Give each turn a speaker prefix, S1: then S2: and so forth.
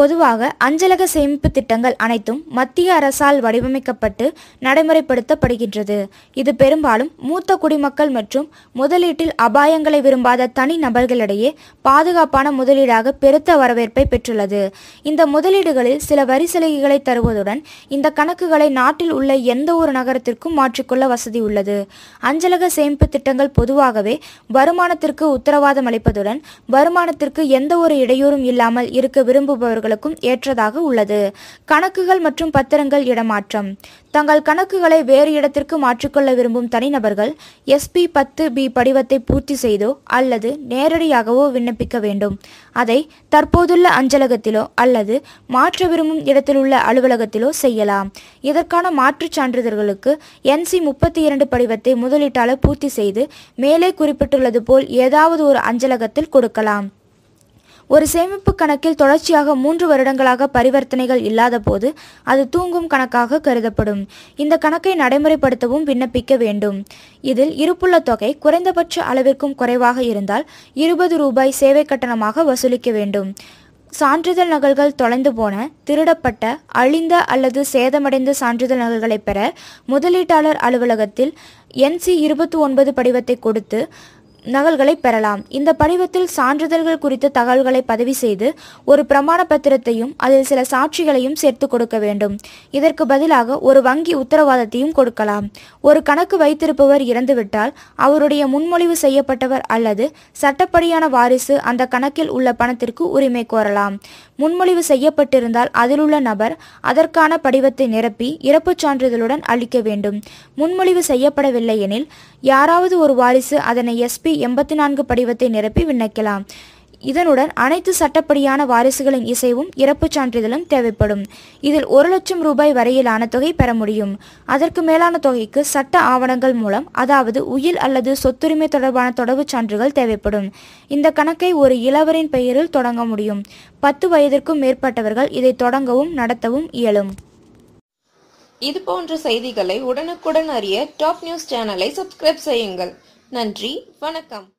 S1: பொதுவாக அஞ்சலக சேமிப்பு திட்டங்கள் அனைத்தும் மத்திய அரசால் வடிவமைக்கப்பட்டு நடைமுறைப்படுத்தப்படுகின்றது. இது பெரும்பாலும் மூத்த குடிமக்கள் மற்றும் முதலீட்டில் அபாயங்களை விரும்பாத தனி நபர்களிடையே பாதுகாப்பான முதலீடாக பெருத்த வரவேற்பை பெற்றுள்ளது. இந்த முதலீடுகளில் சில வரி சலுகைகளை தருவதுடன் இந்த கணக்குகளை நாட்டில் உள்ள எந்த ஒரு நகரத்திற்கும் மாற்றிக்கொள்ள வசதி உள்ளது. அஞ்சலக சேமிப்பு திட்டங்கள் பொதுவாகவே வருமானத்திற்கு உத்தரவாதம் அளிப்பதுடன் வருமானத்திற்கு எந்த ஒரு இடையூறும் இல்லாமல் இருக்க விரும்புபவர்கள் நிறுவனங்களுக்கும் ஏற்றதாக உள்ளது. கணக்குகள் மற்றும் பத்திரங்கள் இடமாற்றம். தங்கள் கணக்குகளை வேறு இடத்திற்கு மாற்றிக்கொள்ள விரும்பும் தனிநபர்கள் எஸ்பி பத்து பி படிவத்தை பூர்த்தி செய்தோ அல்லது நேரடியாகவோ விண்ணப்பிக்க வேண்டும். அதை தற்போதுள்ள அஞ்சலகத்திலோ அல்லது மாற்ற விரும்பும் இடத்திலுள்ள அலுவலகத்திலோ செய்யலாம். இதற்கான மாற்றுச் சான்றிதழ்களுக்கு என்சி முப்பத்தி இரண்டு படிவத்தை முதலீட்டாளர் பூர்த்தி செய்து மேலே குறிப்பிட்டுள்ளது போல் ஏதாவது ஒரு அஞ்சலகத்தில் கொடுக்கலாம். ஒரு சேமிப்பு கணக்கில் தொடர்ச்சியாக மூன்று வருடங்களாக பரிவர்த்தனைகள் இல்லாத போது அது தூங்கும் கணக்காக கருதப்படும். இந்த கணக்கை நடைமுறைப்படுத்தவும் விண்ணப்பிக்க வேண்டும். இதில் இருப்புள்ள தொகை குறைந்தபட்ச அளவிற்கும் குறைவாக இருந்தால் இருபது ரூபாய் சேவை கட்டணமாக வசூலிக்க வேண்டும். சான்றிதழ் நகல்கள் தொலைந்து போன திருடப்பட்ட அழிந்த அல்லது சேதமடைந்த சான்றிதழ் நகல்களை பெற முதலீட்டாளர் அலுவலகத்தில் என்சி இருபத்தி ஒன்பது படிவத்தை கொடுத்து நகல்களை பெறலாம். இந்த படிவத்தில் சான்றிதழ்கள் குறித்த தகவல்களை பதிவு செய்து ஒரு பிரமாண பத்திரத்தையும் அதில் சில சாட்சிகளையும் சேர்த்து கொடுக்க வேண்டும். இதற்கு பதிலாக ஒரு வங்கி உத்தரவாதத்தையும் கொடுக்கலாம். ஒரு கணக்கு வைத்திருப்பவர் இறந்துவிட்டால் அவருடைய முன்மொழிவு செய்யப்பட்டவர் அல்லது சட்டப்படியான வாரிசு அந்த கணக்கில் உள்ள பணத்திற்கு உரிமை கோரலாம். முன்மொழிவு செய்யப்பட்டிருந்தால் அதிலுள்ள நபர் அதற்கான படிவத்தை நிரப்பி இறப்புச் சான்றிதழுடன் அளிக்க வேண்டும். முன்மொழிவு செய்யப்படவில்லை எனில் யாராவது ஒரு வாரிசு அதனை எஸ்பி எண்பத்தி நான்கு படிவத்தை நிரப்பி விண்ணக்கலாம். இதனுடன் அனைத்து சட்டப்படியான வாரிசுகளின் இசைவும் இறப்புச் சான்றிதழும் தேவைப்படும். இதில் ஒரு லட்சம் ரூபாய் வரையிலான தொகை பெற முடியும். அதற்கு மேலான தொகைக்கு சட்ட ஆவணங்கள் மூலம் அதாவது உயில் அல்லது சொத்துரிமை தொடர்பான தொடர்புச் சான்றுகள் தேவைப்படும். இந்த கணக்கை ஒரு இளவரின் பெயரில் தொடங்க முடியும். பத்து வயதிற்கும் மேற்பட்டவர்கள் இதை தொடங்கவும் நடத்தவும் இயலும்.
S2: இது போன்ற செய்திகளை உடனுக்குடன் அறிய டாப் நியூஸ் சேனலை சப்ஸ்கிரைப் செய்யுங்கள். நன்றி. வணக்கம்.